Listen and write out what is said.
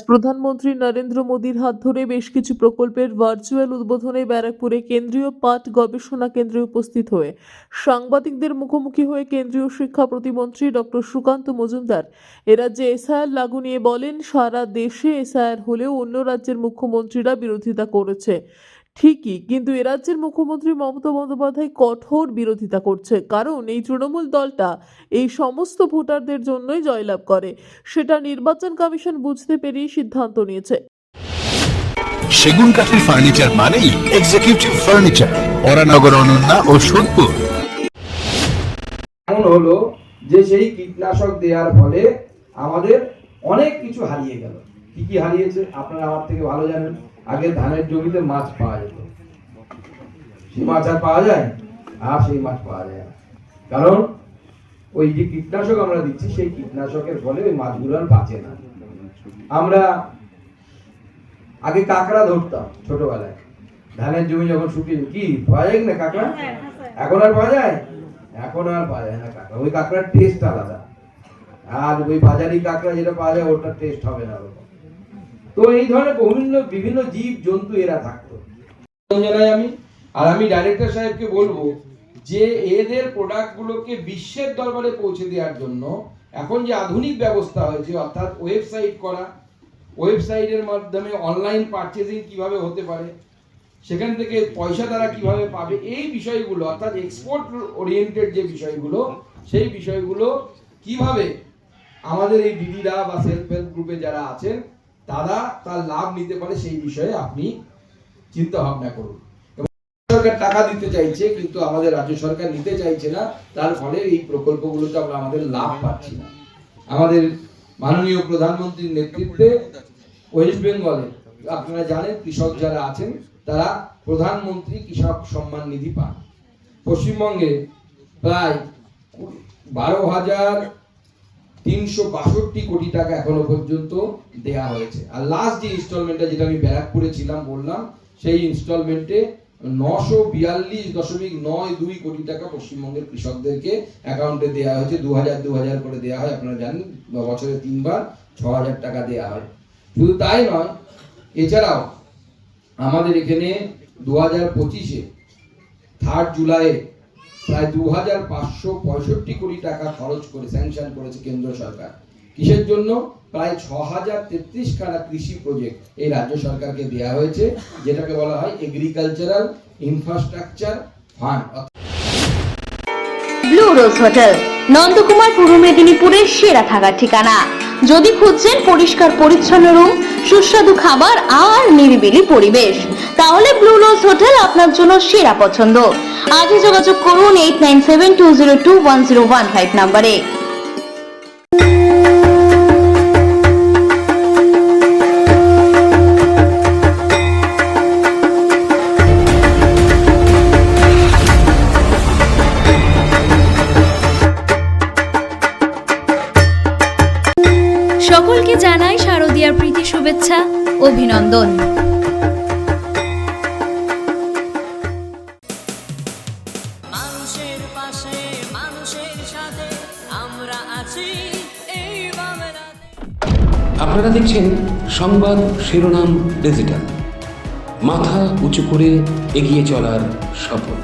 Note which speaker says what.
Speaker 1: প্রধানমন্ত্রী নরেন্দ্র মোদীর হাত ধরে বেশ কিছু প্রকল্পের ভার্চুয়াল উদ্বোধনে ব্যারাকপুরে কেন্দ্রীয় পাট গবেষণা কেন্দ্রে উপস্থিত হয়ে সাংবাদিকদের মুখোমুখি হয়ে কেন্দ্রীয় শিক্ষা প্রতিমন্ত্রী ডক্টর সুকান্ত মজুমদার রাজ্যে এসআইআর লাগু নিয়ে বলেন, সারা দেশে এসআইআর হলেও অন্য রাজ্যের মুখ্যমন্ত্রীরা বিরোধিতা করেছে। ঠিকই কিন্তু এ রাজ্যের মুখ্যমন্ত্রী মমতা বন্দ্যোপাধ্যায় কঠোর বিরোধিতা করছে। কারণ এই তৃণমূল দলটা এই সমস্ত ভোটারদের জন্যই জয়লাভ করে। সেটা নির্বাচন কমিশন বুঝতে পেরেই সিদ্ধান্ত নিয়েছে।
Speaker 2: সেগুন কাঠের ফার্নিচার মানেই এক্সিকিউটিভ ফার্নিচার ওরানগর অনন্যা ও সোদপুর
Speaker 3: এমন হলো যে সেই কীটনাশক দেওয়ার ফলে আমাদের অনেক কিছু হারিয়ে গেল। কি কি হারিয়েছে আপনারা আমার থেকে ভালো জানেন। আগে ধানের জমিতে মাছ পাওয়া যেত। সেই মাছ আর পাওয়া যায়? আর সেই মাছ পাওয়া যায় না। কারণ ওই যে কীটনাশক আমরা দিচ্ছি সেই কীটনাশকের ফলে ওই মাছগুলো আর বাঁচে না। আমরা আগে কাঁকড়া ধরতাম ছোটবেলায়। ধানের জমি যখন শুকিয়ে কি পাওয়া যায় না কাঁকড়া? এখন আর পাওয়া যায়? এখন আর পাওয়া যায় না কাঁকড়া। ওই কাঁকড়ার টেস্ট আলাদা। আর ওই বাজারি কাঁকড়া যেটা পাওয়া যায় ওটার টেস্ট হবে না ওরকম। তো এই ধরনের বিভিন্ন বিভিন্ন জীব জন্তু এরা থাকতো। জানাই আমি, আর আমি ডাইরেক্টর সাহেবকে বলব যে এদের প্রোডাক্টগুলোকে বিশ্বের দরবারে পৌঁছে দেওয়ার জন্য এখন যে আধুনিক ব্যবস্থা হয়েছে, অর্থাৎ ওয়েবসাইট করা ওয়েবসাইটের মাধ্যমে অনলাইন পারচেজিং কীভাবে হতে পারে, সেখান থেকে পয়সা তারা কীভাবে পাবে, এই বিষয়গুলো, অর্থাৎ এক্সপোর্ট ওরিয়েন্টেড যে বিষয়গুলো, সেই বিষয়গুলো কীভাবে আমাদের এই দিদিরা বা সেলফ হেল্প গ্রুপে যারা আছেন তারা তার লাভ নিতে পারে সেই বিষয়ে আপনি চিন্তা ভাবনা করুন। সরকার টাকা দিতে চাইছে, কিন্তু আমাদের রাজ্য সরকার নিতে চাইছে না, তার ফলে এই প্রকল্পগুলোতে আমরা আমাদের লাভ পাচ্ছি না। আমাদের মাননীয় প্রধানমন্ত্রীর নেতৃত্বে ওয়েস্ট বেঙ্গলে, আপনারা জানেন, কৃষক যারা আছেন, তারা প্রধানমন্ত্রী কৃষক সম্মান নিধি পান। পশ্চিমবঙ্গে প্রায় বারো হাজার তিনশো বাষট্টি কোটি টাকা এখনও পর্যন্ত দেয়া হয়েছে। আর লাস্ট যে ইনস্টলমেন্টটা যেটা আমি ব্যারাকপুরে ছিলাম, বললাম, সেই ইনস্টলমেন্টে নশো বিয়াল্লিশ দশমিক নয় দুই কোটি টাকা পশ্চিমবঙ্গের কৃষকদেরকে অ্যাকাউন্টে দেওয়া হয়েছে। দু হাজার দু হাজার করে দেওয়া হয়, আপনারা জানেন, বছরে তিনবার ছ হাজার টাকা দেওয়া হয়। শুধু তাই নয়, এছাড়াও আমাদের এখানে দু হাজার পঁচিশে থার্ড জুলাইয়ে প্রায় দু হাজার পাঁচশো পঁয়ষট্টি কোটি টাকা খরচ করে স্যাংশন করেছে কেন্দ্র সরকার। কিসের জন্য? প্রায় ছ হাজার তেত্রিশ খানা কৃষি প্রজেক্ট এই রাজ্য সরকারকে দেওয়া হয়েছে, যেটাকে বলা হয় agricultural infrastructure fund
Speaker 4: blue rose hotel Nandakumar পূর্ব মেদিনীপুরের সেরা থাকার ঠিকানা। যদি খুঁজছেন পরিষ্কার পরিচ্ছন্ন রুম, সুস্বাদু খাবার আর নিরিবিলি পরিবেশ তাহলে ব্লু রোজ হোটেল আপনার জন্য সেরা পছন্দ। আজই যোগাযোগ করুন eight nine seven two zero two one zero one five নাম্বারে।
Speaker 5: সকলকে জানাই শারদীয়ার প্রীতি শুভেচ্ছা, অভিনন্দন।
Speaker 6: মানুষের সাথে আমরা আছি।
Speaker 7: আপনারা দেখছেন সংবাদ শিরোনাম ডিজিটাল। মাথা উঁচু করে এগিয়ে চলার শপথ।